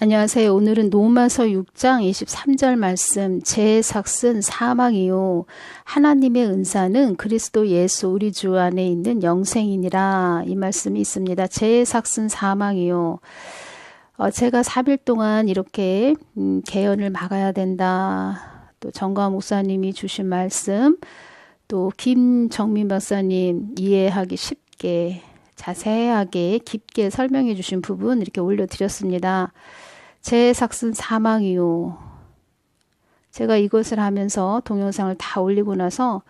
안녕하세요. 오늘은 로마서 6장 23절 말씀 제 삭슨 사망이요 하나님의 은사는 그리스도 예수 우리 주 안에 있는 영생이니라 이 말씀이 있습니다. 제 삭슨 사망이요 어, 제가 3일 동안 이렇게 음, 개연을 막아야 된다. 또 정가 목사님이 주신 말씀 또 김정민 박사님 이해하기 쉽게 자세하게 깊게 설명해 주신 부분 이렇게 올려드렸습니다. 제 삭슨 사망이요. 제가 이것을 하면서 동영상을 다 올리고 나서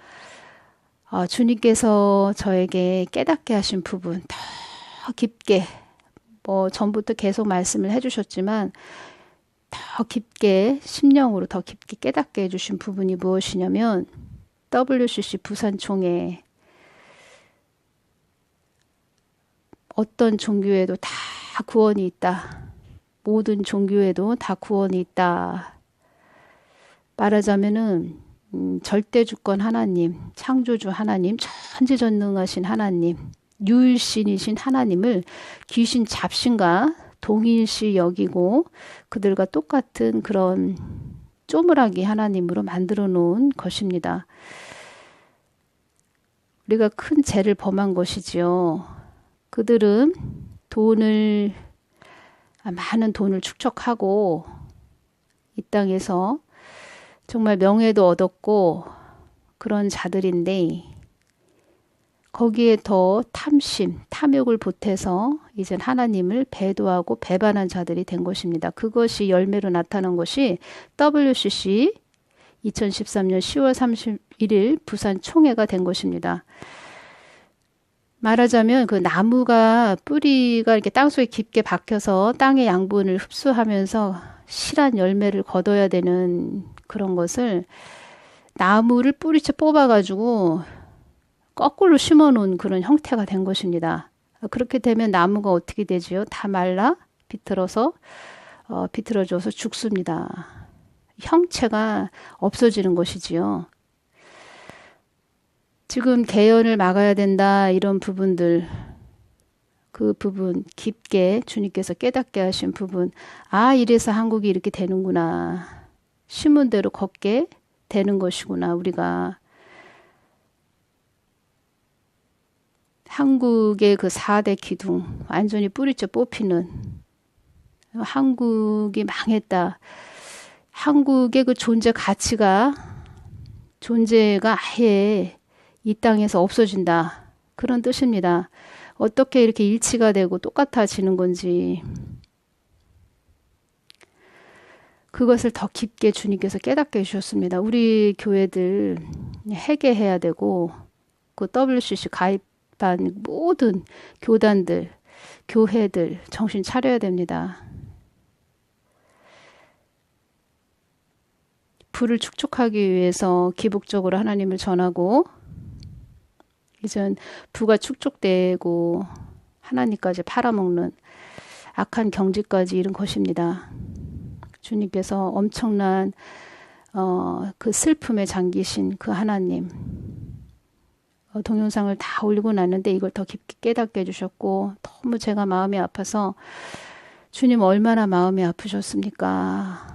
어, 주님께서 저에게 깨닫게 하신 부분 더 깊게 뭐 전부터 계속 말씀을 해주셨지만 더 깊게 심령으로 더 깊게 깨닫게 해주신 부분이 무엇이냐면 WCC 부산총회 어떤 종교에도 다 구원이 있다. 모든 종교에도 다 구원이 있다. 말하자면은 음, 절대 주권 하나님, 창조주 하나님, 천지전능하신 하나님, 유일신이신 하나님을 귀신 잡신과 동일시 여기고 그들과 똑같은 그런 쪼물하기 하나님으로 만들어 놓은 것입니다. 우리가 큰 죄를 범한 것이지요. 그들은 돈을 많은 돈을 축적하고 이 땅에서 정말 명예도 얻었고 그런 자들인데 거기에 더 탐심, 탐욕을 보태서 이제 하나님을 배도하고 배반한 자들이 된 것입니다. 그것이 열매로 나타난 것이 WCC 2013년 10월 31일 부산 총회가 된 것입니다. 말하자면 그 나무가 뿌리가 이렇게 땅속에 깊게 박혀서 땅의 양분을 흡수하면서 실한 열매를 거둬야 되는 그런 것을 나무를 뿌리채 뽑아가지고 거꾸로 심어 놓은 그런 형태가 된 것입니다. 그렇게 되면 나무가 어떻게 되지요? 다 말라 비틀어서 어, 비틀어져서 죽습니다. 형체가 없어지는 것이지요. 지금 개연을 막아야 된다 이런 부분들 그 부분 깊게 주님께서 깨닫게 하신 부분 아 이래서 한국이 이렇게 되는구나. 신문대로 걷게 되는 것이구나 우리가. 한국의 그 4대 기둥 완전히 뿌리째 뽑히는 한국이 망했다. 한국의 그 존재 가치가 존재가 아예 이 땅에서 없어진다. 그런 뜻입니다. 어떻게 이렇게 일치가 되고 똑같아지는 건지 그것을 더 깊게 주님께서 깨닫게 해주셨습니다. 우리 교회들 회개해야 되고 그 WCC 가입한 모든 교단들, 교회들 정신 차려야 됩니다. 불을 축적하기 위해서 기복적으로 하나님을 전하고 이젠 부가 축적되고 하나님까지 팔아먹는 악한 경지까지 이른 것입니다. 주님께서 엄청난 어, 그 슬픔에 잠기신 그 하나님 어, 동영상을 다 올리고 났는데 이걸 더 깊게 깨닫게 해주셨고 너무 제가 마음이 아파서 주님 얼마나 마음이 아프셨습니까?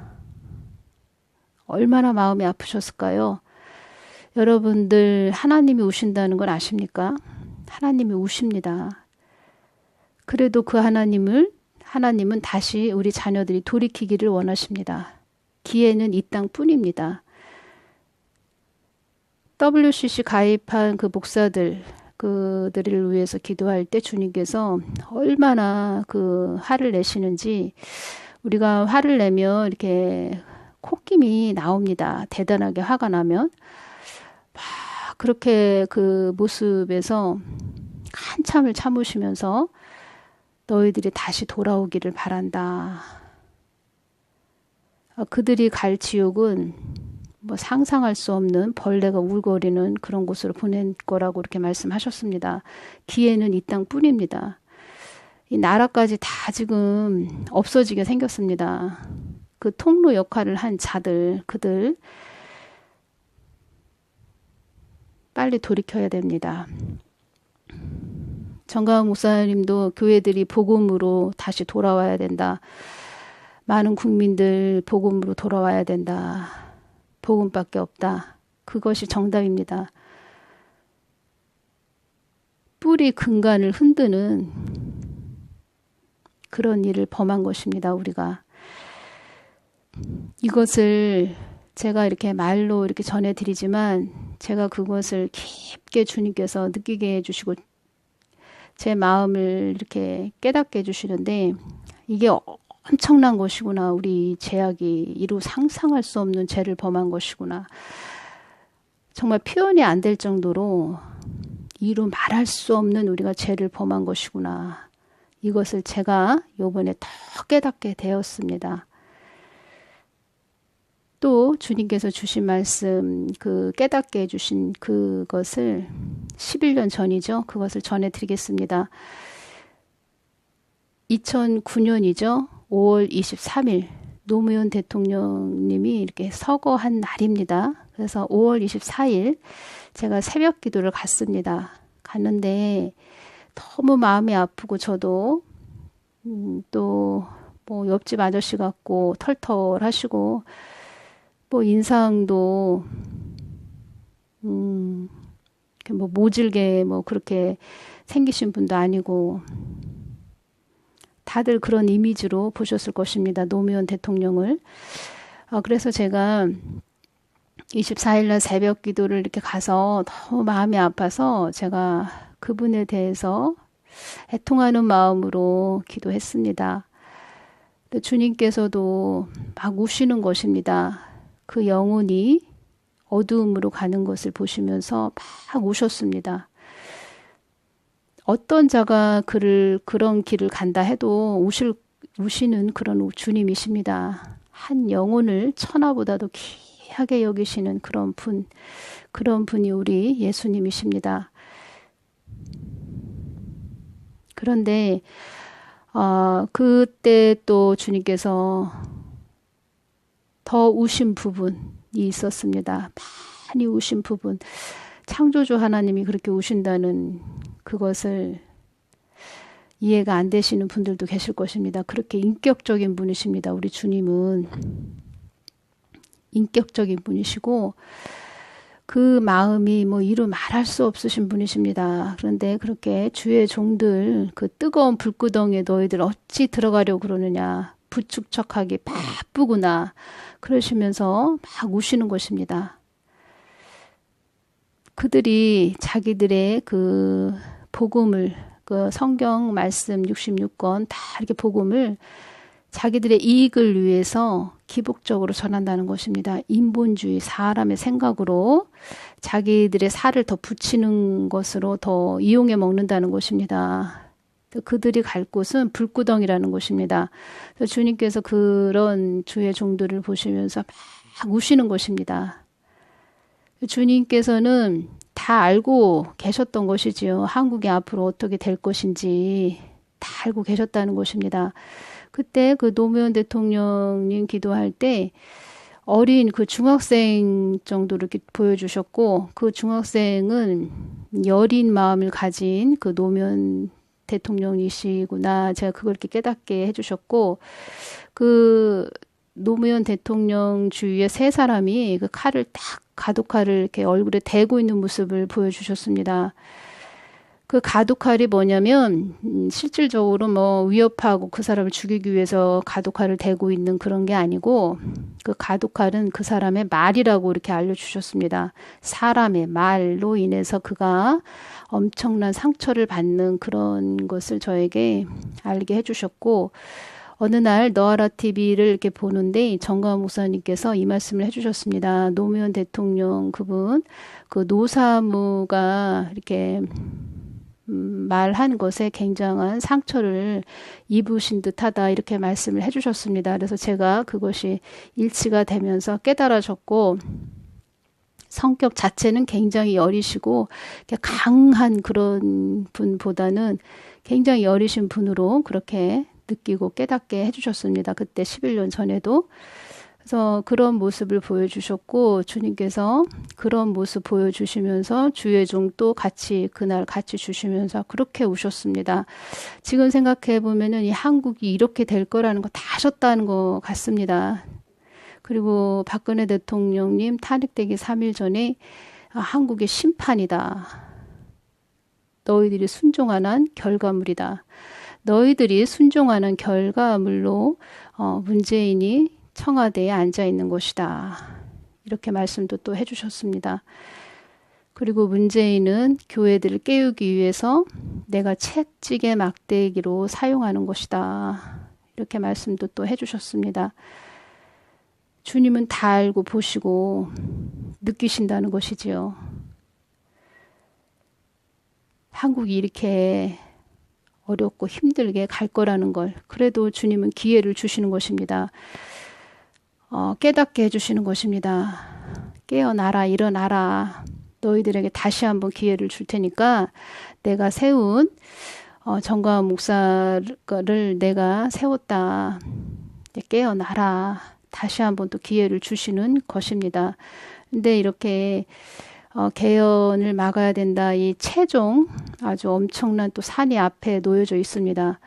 얼마나 마음이 아프셨을까요? 여러분들 하나님이 우신다는 걸 아십니까? 하나님이 우십니다. 그래도 그 하나님을 하나님은 다시 우리 자녀들이 돌이키기를 원하십니다. 기회는 이 땅뿐입니다. WCC 가입한 그 목사들 그들을 위해서 기도할 때 주님께서 얼마나 그 화를 내시는지 우리가 화를 내면 이렇게 콧김이 나옵니다. 대단하게 화가 나면 그렇게 그 모습에서 한참을 참으시면서 너희들이 다시 돌아오기를 바란다. 어, 그들이 갈 지옥은 뭐 상상할 수 없는 벌레가 울거리는 그런 곳으로 보낸 거라고 이렇게 말씀하셨습니다. 기회는 이 땅뿐입니다. 이 나라까지 다 지금 없어지게 생겼습니다. 그 통로 역할을 한 자들, 그들 빨리 돌이켜야 됩니다. 정가은 목사님도 교회들이 복음으로 다시 돌아와야 된다. 많은 국민들 복음으로 돌아와야 된다. 복음밖에 없다. 그것이 정답입니다. 뿌리 근간을 흔드는 그런 일을 범한 것입니다. 우리가 이것을 제가 이렇게 말로 이렇게 전해드리지만 제가 그것을 깊게 주님께서 느끼게 해주시고 제 마음을 이렇게 깨닫게 해주시는데 이게 엄청난 것이구나. 우리 제약이 이루 상상할 수 없는 죄를 범한 것이구나. 정말 표현이 안 될 정도로 이루 말할 수 없는 우리가 죄를 범한 것이구나. 이것을 제가 요번에 더 깨닫게 되었습니다. 또 주님께서 주신 말씀 그 깨닫게 해주신 그것을 11년 전이죠. 그것을 전해드리겠습니다. 2009년이죠. 5월 23일 노무현 대통령님이 이렇게 서거한 날입니다. 그래서 5월 24일 제가 새벽 기도를 갔습니다. 갔는데 너무 마음이 아프고 저도 음, 또뭐 옆집 아저씨 같고 털털하시고 뭐 인상도 음, 뭐 모질게 뭐 그렇게 생기신 분도 아니고 다들 그런 이미지로 보셨을 것입니다. 노무현 대통령을. 어, 그래서 제가 24일날 새벽 기도를 이렇게 가서 너무 마음이 아파서 제가 그분에 대해서 애통하는 마음으로 기도했습니다. 주님께서도 막 우시는 것입니다. 그 영혼이 어두움으로 가는 것을 보시면서 막 우셨습니다. 어떤 자가 그를 그런 길을 간다 해도 우실 우시는 그런 주님이십니다. 한 영혼을 천하보다도 귀하게 여기시는 그런 분, 그런 분이 우리 예수님이십니다. 그런데 어, 그때 또 주님께서 더 우신 부분이 있었습니다. 많이 우신 부분. 창조주 하나님이 그렇게 우신다는 그것을 이해가 안 되시는 분들도 계실 것입니다. 그렇게 인격적인 분이십니다. 우리 주님은 인격적인 분이시고 그 마음이 뭐 이루 말할 수 없으신 분이십니다. 그런데 그렇게 주의 종들 그 뜨거운 불구덩이에 너희들 어찌 들어가려고 그러느냐 부축척하기 바쁘구나 그러시면서 막 우시는 것입니다. 그들이 자기들의 그 복음을 그 성경 말씀 66권 다 이렇게 복음을 자기들의 이익을 위해서 기복적으로 전한다는 것입니다. 인본주의 사람의 생각으로 자기들의 살을 더 붙이는 것으로 더 이용해 먹는다는 것입니다. 그들이 갈 곳은 불구덩이라는 곳입니다. 주님께서 그런 주의 종들을 보시면서 막 우시는 것입니다. 주님께서는 다 알고 계셨던 것이지요. 한국이 앞으로 어떻게 될 것인지 다 알고 계셨다는 것입니다. 그때 그 노무현 대통령님 기도할 때 어린 그 중학생 이렇게 보여주셨고 그 중학생은 여린 마음을 가진 그 노무현 대통령이시구나. 제가 그걸 이렇게 깨닫게 해주셨고, 그 노무현 대통령 주위에 세 사람이 그 칼을 딱 가독칼을 이렇게 얼굴에 대고 있는 모습을 보여주셨습니다. 그 가독칼이 뭐냐면 음, 실질적으로 뭐 위협하고 그 사람을 죽이기 위해서 가독칼을 대고 있는 그런 게 아니고 그 가독칼은 그 사람의 말이라고 이렇게 알려주셨습니다. 사람의 말로 인해서 그가 엄청난 상처를 받는 그런 것을 저에게 알게 해주셨고 어느 날 너아라 TV를 이렇게 보는데 정가 목사님께서 이 말씀을 해주셨습니다. 노무현 대통령 그분 그 노사무가 이렇게 음, 말한 것에 굉장한 상처를 입으신 듯하다 이렇게 말씀을 해주셨습니다. 그래서 제가 그것이 일치가 되면서 깨달아졌고 성격 자체는 굉장히 여리시고 강한 그런 분보다는 굉장히 여리신 분으로 그렇게 느끼고 깨닫게 해주셨습니다. 그때 11년 전에도 그래서 그런 모습을 보여주셨고 주님께서 그런 모습 보여주시면서 주의 종도 같이 그날 같이 주시면서 그렇게 우셨습니다. 지금 생각해 보면은 이 한국이 이렇게 될 거라는 거다 아셨다는 것 같습니다. 그리고 박근혜 대통령님 탄핵되기 3일 전에 아, 한국의 심판이다. 너희들이 순종하는 결과물이다. 너희들이 순종하는 결과물로 어, 문재인이 청와대에 앉아 있는 것이다. 이렇게 말씀도 또 해주셨습니다. 그리고 문재인은 교회들을 깨우기 위해서 내가 채찍의 막대기로 사용하는 것이다. 이렇게 말씀도 또 해주셨습니다. 주님은 다 알고 보시고 느끼신다는 것이지요. 한국이 이렇게 어렵고 힘들게 갈 거라는 걸 그래도 주님은 기회를 주시는 것입니다. 어, 깨닫게 해주시는 것입니다. 깨어나라, 일어나라. 너희들에게 다시 한번 기회를 줄 테니까 내가 세운 어, 정가원 목사를 내가 세웠다. 깨어나라. 다시 한번 또 기회를 주시는 것입니다. 근데 이렇게 어, 개헌을 막아야 된다. 이 최종 아주 엄청난 또 산이 앞에 놓여져 있습니다.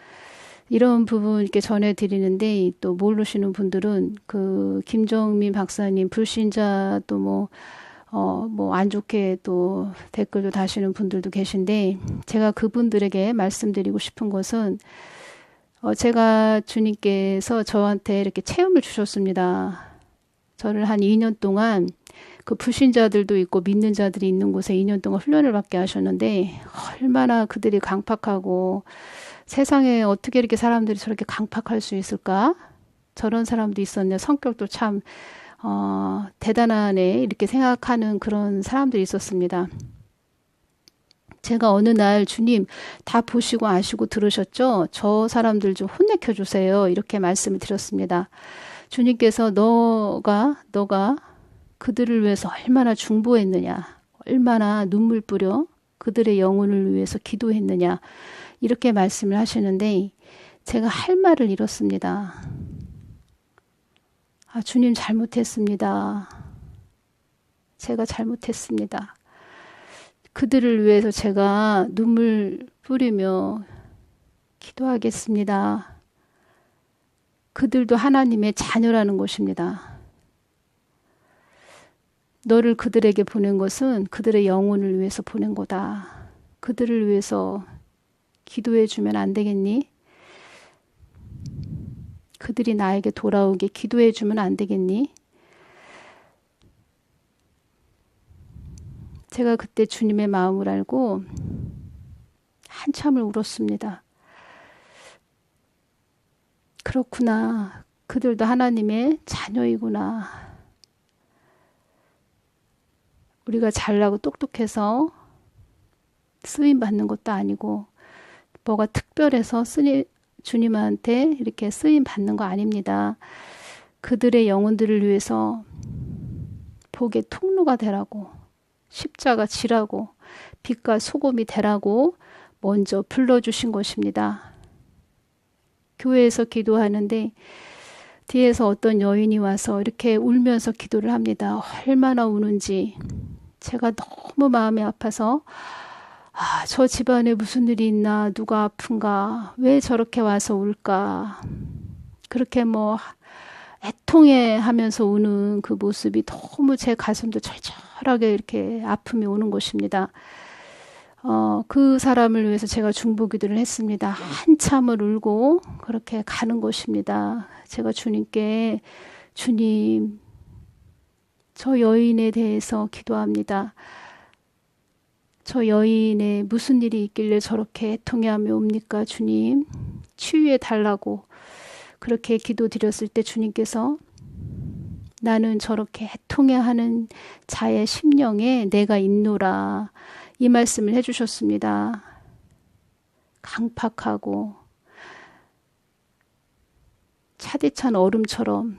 이런 부분 이렇게 전해드리는데 또 모르시는 분들은 그 김정민 박사님 불신자 또 뭐 어, 뭐 안 좋게 또 댓글도 다시는 분들도 계신데 제가 그분들에게 말씀드리고 싶은 것은 어, 제가 주님께서 저한테 이렇게 체험을 주셨습니다. 저를 한 2년 동안 그 불신자들도 있고 믿는 자들이 있는 곳에 2년 동안 훈련을 받게 하셨는데 얼마나 그들이 강팍하고 세상에 어떻게 이렇게 사람들이 저렇게 강팍할 수 있을까? 저런 사람도 있었냐. 성격도 참, 어, 대단하네. 이렇게 생각하는 그런 사람들이 있었습니다. 제가 어느 날 주님 다 보시고 아시고 들으셨죠? 저 사람들 좀 혼내켜 주세요. 이렇게 말씀을 드렸습니다. 주님께서 너가, 너가 그들을 위해서 얼마나 중보했느냐. 얼마나 눈물 뿌려 그들의 영혼을 위해서 기도했느냐. 이렇게 말씀을 하시는데 제가 할 말을 잃었습니다. 아, 주님 잘못했습니다. 제가 잘못했습니다. 그들을 위해서 제가 눈물 뿌리며 기도하겠습니다. 그들도 하나님의 자녀라는 것입니다. 너를 그들에게 보낸 것은 그들의 영혼을 위해서 보낸 거다. 그들을 위해서 기도해 주면 안 되겠니? 그들이 나에게 돌아오게 기도해 주면 안 되겠니? 제가 그때 주님의 마음을 알고 한참을 울었습니다. 그렇구나. 그들도 하나님의 자녀이구나. 우리가 잘나고 똑똑해서 쓰임 받는 것도 아니고 뭐가 특별해서 쓰니, 주님한테 이렇게 쓰임 받는 거 아닙니다. 그들의 영혼들을 위해서 복의 통로가 되라고 십자가 지라고 빛과 소금이 되라고 먼저 불러주신 것입니다. 교회에서 기도하는데 뒤에서 어떤 여인이 와서 이렇게 울면서 기도를 합니다. 얼마나 우는지 제가 너무 마음이 아파서 아, 저 집안에 무슨 일이 있나, 누가 아픈가, 왜 저렇게 와서 울까. 그렇게 뭐, 애통해 하면서 우는 그 모습이 너무 제 가슴도 절절하게 이렇게 아픔이 오는 것입니다. 어, 그 사람을 위해서 제가 중보 기도를 했습니다. 한참을 울고 그렇게 가는 것입니다. 제가 주님께 주님, 저 여인에 대해서 기도합니다. 저 여인의 무슨 일이 있길래 저렇게 애통해하며 옵니까 주님 치유해 달라고 그렇게 기도드렸을 때 주님께서 나는 저렇게 애통해하는 자의 심령에 내가 있노라 이 말씀을 해주셨습니다. 강팍하고 차디찬 얼음처럼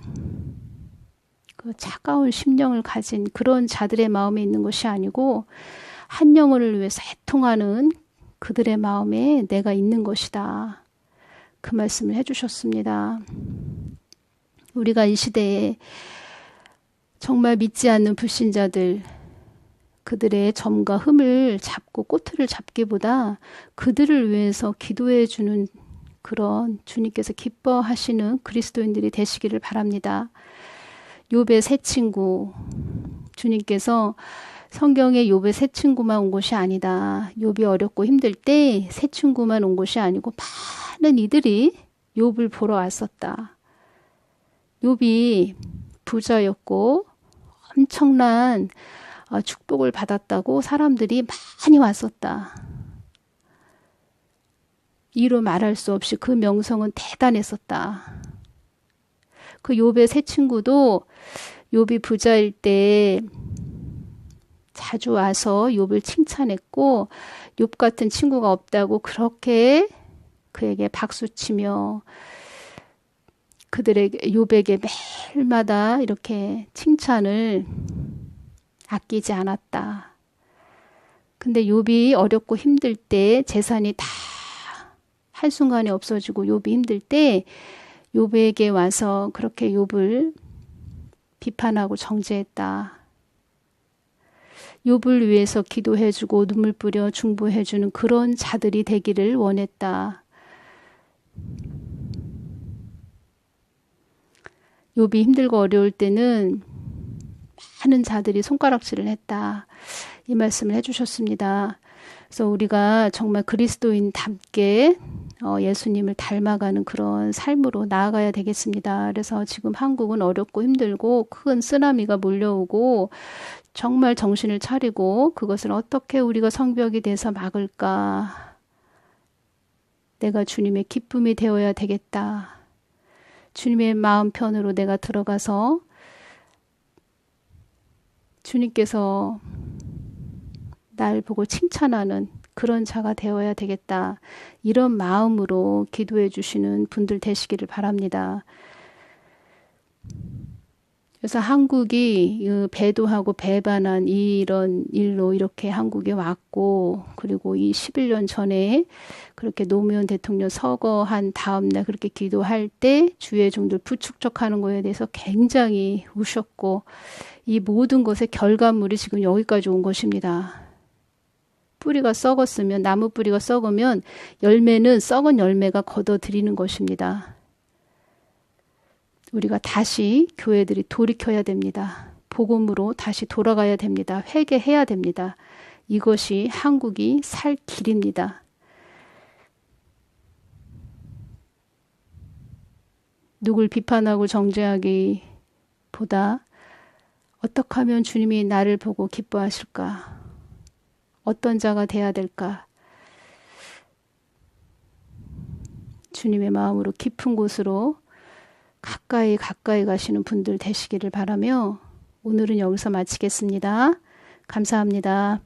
그 차가운 심령을 가진 그런 자들의 마음에 있는 것이 아니고 한 영혼을 위해서 애통하는 그들의 마음에 내가 있는 것이다. 그 말씀을 해주셨습니다. 우리가 이 시대에 정말 믿지 않는 불신자들, 그들의 점과 흠을 잡고 꼬투를 잡기보다 그들을 위해서 기도해 주는 그런 주님께서 기뻐하시는 그리스도인들이 되시기를 바랍니다. 욥의 새 친구 주님께서 성경에 욥의 새 친구만 온 것이 아니다. 욥이 어렵고 힘들 때 새 친구만 온 것이 아니고 많은 이들이 욥을 보러 왔었다. 욥이 부자였고 엄청난 어, 축복을 받았다고 사람들이 많이 왔었다. 이로 말할 수 없이 그 명성은 대단했었다. 그 욥의 새 친구도 욥이 부자일 때 자주 와서 욥을 칭찬했고 욥 같은 친구가 없다고 그렇게 그에게 박수치며 그들에게 욥에게 매일마다 이렇게 칭찬을 아끼지 않았다. 근데 욥이 어렵고 힘들 때 재산이 다 한순간에 없어지고 욥이 힘들 때 욥에게 와서 그렇게 욥을 비판하고 정죄했다. 욥을 위해서 기도해 주고 눈물 뿌려 중보해 주는 그런 자들이 되기를 원했다. 욥이 힘들고 어려울 때는 많은 자들이 손가락질을 했다. 이 말씀을 해 주셨습니다. 그래서 우리가 정말 그리스도인답게 어, 예수님을 닮아가는 그런 삶으로 나아가야 되겠습니다. 그래서 지금 한국은 어렵고 힘들고 큰 쓰나미가 몰려오고 정말 정신을 차리고 그것을 어떻게 우리가 성벽이 돼서 막을까? 내가 주님의 기쁨이 되어야 되겠다. 주님의 마음 편으로 내가 들어가서 주님께서 날 보고 칭찬하는 그런 자가 되어야 되겠다. 이런 마음으로 기도해 주시는 분들 되시기를 바랍니다. 그래서 한국이 배도하고 배반한 이런 일로 이렇게 한국에 왔고, 그리고 이 11년 전에 그렇게 노무현 대통령 서거한 다음날 그렇게 기도할 때 주의 종들 부축적하는 거에 대해서 굉장히 우셨고, 이 모든 것의 결과물이 지금 여기까지 온 것입니다. 뿌리가 썩었으면 나무 뿌리가 썩으면 열매는 썩은 열매가 걷어들이는 것입니다. 우리가 다시 교회들이 돌이켜야 됩니다. 복음으로 다시 돌아가야 됩니다. 회개해야 됩니다. 이것이 한국이 살 길입니다. 누굴 비판하고 정죄하기 보다 어떻게 하면 주님이 나를 보고 기뻐하실까? 어떤 자가 돼야 될까? 주님의 마음으로 깊은 곳으로 가까이 가까이 가시는 분들 되시기를 바라며 오늘은 여기서 마치겠습니다. 감사합니다.